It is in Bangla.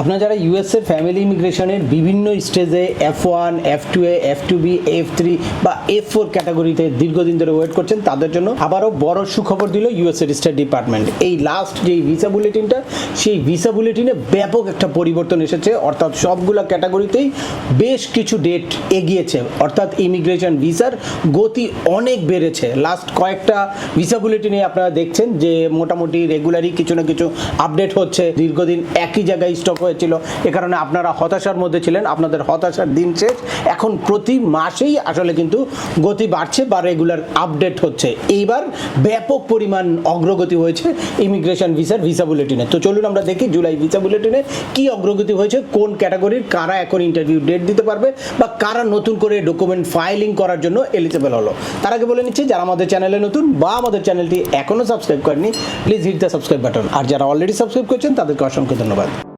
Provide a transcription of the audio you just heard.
আপনারা যারা ইউএস এর ফ্যামিলি ইমিগ্রেশনের বিভিন্ন স্টেজে F one F two A F two B F three বা এফ ফোর ক্যাটাগরিতে দীর্ঘদিন ধরে ওয়েট করছেন, তাদের জন্য আবারও বড় সুখবর দিল ইউএস এর স্টেট ডিপার্টমেন্ট এই লাস্ট যে ভিসা বুলেটিনটা সেই ভিসা বুলেটিনে ব্যাপক একটা পরিবর্তন এসেছে। অর্থাৎ সবগুলো ক্যাটাগরিতেই বেশ কিছু ডেট এগিয়েছে। অর্থাৎ ইমিগ্রেশন ভিসার গতি অনেক বেড়েছে। লাস্ট কয়েকটা ভিসা বুলেটিনে আপনারা দেখছেন যে মোটামুটি রেগুলারই কিছু না কিছু আপডেট হচ্ছে। দীর্ঘদিন একই জায়গায় স্টক হয়েছিল। এ কারণে আপনারা হতাশার মধ্যে ছিলেন, আপনাদের হতাশার দিন শেষ। এখন প্রতি মাসেই আসলে কিন্তু গতি বাড়ছে বা রেগুলার আপডেট হচ্ছে। এইবার ব্যাপক পরিমাণ অগ্রগতি হয়েছে ইমিগ্রেশন ভিসার ভিসা বুলেটিনে তো চলুন আমরা দেখি জুলাই ভিসা বুলেটিনে কি অগ্রগতি হয়েছে, কোন ক্যাটাগরির কারা এখন ইন্টারভিউ ডেট দিতে পারবে বা কারা নতুন করে ডকুমেন্ট ফাইলিং করার জন্য এলিজিবল হলো। তার আগে বলে নিচ্ছি, যারা আমাদের চ্যানেলে নতুন বা আমাদের চ্যানেলটি এখনও সাবস্ক্রাইব করেনি please hit the subscribe button আর যারা অলরেডি সাবস্ক্রাইব করছেন, তাদেরকে অসংখ্য ধন্যবাদ।